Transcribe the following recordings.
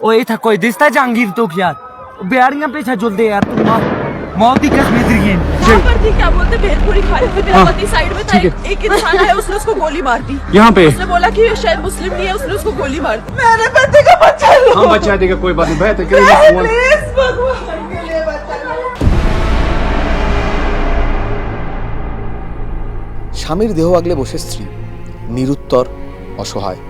ओ ये था कोई दिसता जहांगीर तो यार बिहारियां पीछे जुल दे यार तुम मौत ही कसमी दी यहाँ पर थी क्या बोलते भेलपुरी खा रहे थे मेरा पति साइड में था एक, एक इंसान आया उसने उसको गोली मार दी यहाँ पे उसने बोला कि ये शायद मुस्लिम नहीं है उसने उसको गोली मार दी मेरे पति का बच्चा लो हम बचा देगा कोई बात नहीं बेहतर करेंगे फोन प्लीज भगवान के लिए बच्चा लो স্বামীর দেহ আগলে বসে স্ত্রী নিরুত্তর অসহায়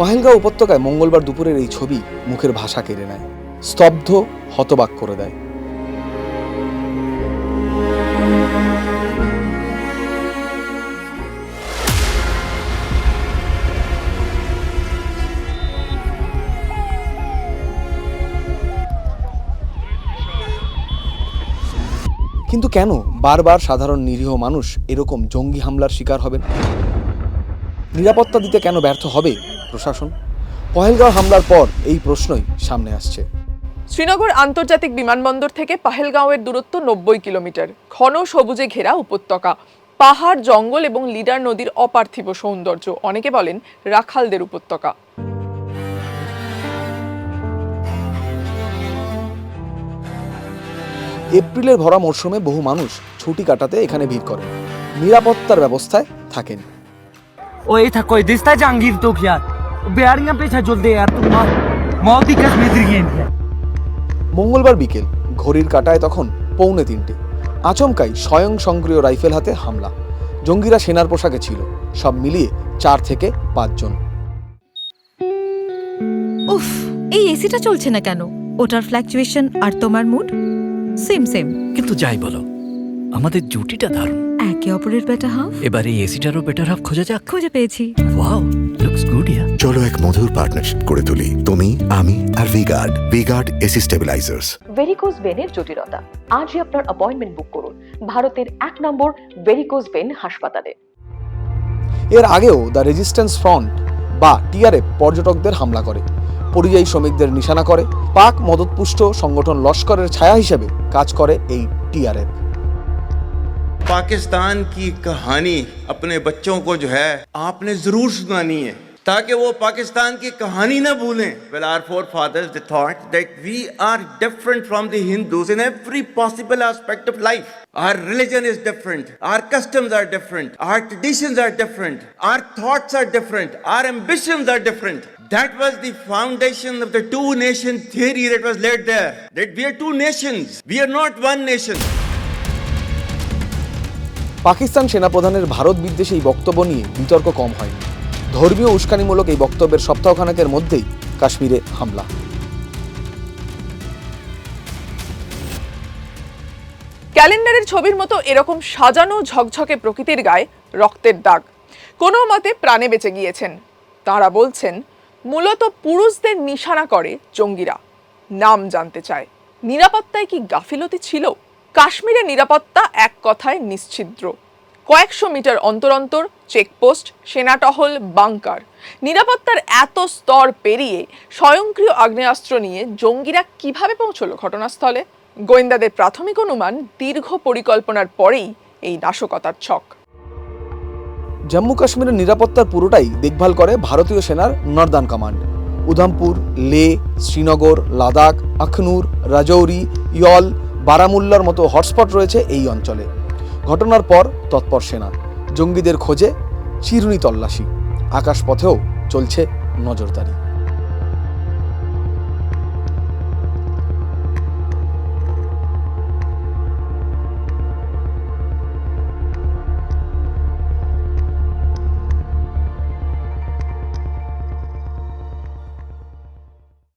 পহেলগাঁও উপত্যকায় মঙ্গলবার দুপুরের এই ছবি মুখের ভাষা কেড়ে নেয়, স্তব্ধ, হতবাক করে দেয়। কিন্তু কেন বারবার সাধারণ নিরীহ মানুষ এরকম জঙ্গি হামলার শিকার হবেন? নিরাপত্তা দিতে কেন ব্যর্থ হবে? প্রশাসন। পহেলগাঁও হামলার পর এই প্রশ্নই সামনে আসছে। শ্রীনগর আন্তর্জাতিক বিমানবন্দর থেকে পাহেলগাঁওয়ের দূরত্ব নব্বই কিলোমিটার। ঘন সবুজে ঘেরা উপত্যকা। পাহাড় জঙ্গল এবং লিডার নদীর অপার্থিব সৌন্দর্য। অনেকে বলেন রাখালদের উপত্যকা। এপ্রিলের ভরা মরশুমে বহু মানুষ ছুটি কাটাতে এখানে ভিড় করে নিরাপত্তার ব্যবস্থায় থাকেন। ওই থাকো দিস্তা জাহাঙ্গীর তো বেহারিয়াম পেছা জলদি আর তুই মত কাজ মেদির গিয়ে মঙ্গলবার বিকেল ঘড়ির কাটায় তখন পৌনে তিনটে। আচমকাই স্বয়ং সংক্রিয় রাইফেল হাতে হামলা। জঙ্গিরা সেনার পোশাকে ছিল। সব মিলিয়ে চার থেকে পাঁচজন উফ এই এসিটা চলছে না কেন? ওটার ফ্ল্যাকচুয়েশন আর তোমার মুড সেম সেম কিন্তু যাই বলো আমাদের জুটিটা দারুণ। একে অপরের বেটার হাফ এবার এই এসিটারও বেটার হাফ খোঁজা যাক। খুঁজে পেয়েছি। ওয়াও লুকস গুড ইয়া চলো এক মধুর পার্টনারশিপ করে তুলি তুমি আমি আর V-Guard V-Guard AC stabilisers varicose ভেনের জটিলতা আজই আপনার অ্যাপয়েন্টমেন্ট বুক করুন ভারতের এক নম্বর ভেরিকোজ ভেন হাসপাতালে এর আগেও দ্য রেজিস্ট্যান্স ফ্রন্ট বা টিআরএফ পর্যটকদের হামলা করে পরিযায়ী শ্রমিকদের নিশানা করে পাক মদতপুষ্ট সংগঠন লস্করের ছায়া হিসেবে কাজ করে এই টিআরএফ पाकिस्तान की कहानी अपने बच्चों को जो है आपने जरूर सुनानी है ताकि वो पाकिस्तान की कहानी ना भूलें well are forefathers the thought that we are different from the Hindus in every possible aspect of life our religion is different our customs are different our traditions are different our thoughts are different our ambitions are different that was the foundation of the two nation theory that was laid there that we are two nations we are not one nation Pakistan সেনাপ্রধানের ভারত বিদ্বেষী এই বক্তব্য নিয়ে বিতর্ক কম হয়নি ধর্মীয় উস্কানিমূলক এই বক্তব্যের সপ্তাহখানেকের মধ্যেই কাশ্মীরে হামলা। ক্যালেন্ডারের ছবির মতো এরকম সাজানো ঝকঝকে প্রকৃতির গায়ে রক্তের দাগ। কোনো মতে প্রাণে বেঁচে গিয়েছেন। তারা বলছেন, মূলত পুরুষদের নিশানা করে জঙ্গিরা। নাম জানতে চায়, নিরাপত্তায় কি গাফিলতি ছিল? কাশ্মীরের নিরাপত্তা এক কথায় নিশ্ছিদ্র কয়েকশো মিটার অন্তর অন্তর চেকপোস্ট সেনাটহল বাংকার নিরাপত্তার এত স্তর পেরিয়ে স্বয়ংক্রিয় আগ্নেয়াস্ত্র নিয়ে জঙ্গিরা কীভাবে পৌঁছলো ঘটনাস্থলে? গোয়েন্দাদের প্রাথমিক অনুমান দীর্ঘ পরিকল্পনার পরেই এই নাশকতার ছক। জম্মু কাশ্মীরের নিরাপত্তার পুরোটাই দেখভাল করে ভারতীয় সেনার northern command. Udhampur, Leh, Srinagar, Ladakh, Akhnoor, Rajouri, you'll, বারামুল্লার মতো হটস্পট রয়েছে এই অঞ্চলে। ঘটনার পর তৎপর সেনা। জঙ্গিদের খোঁজে চিরুনি তল্লাশি। আকাশপথেও চলছে নজরদারি।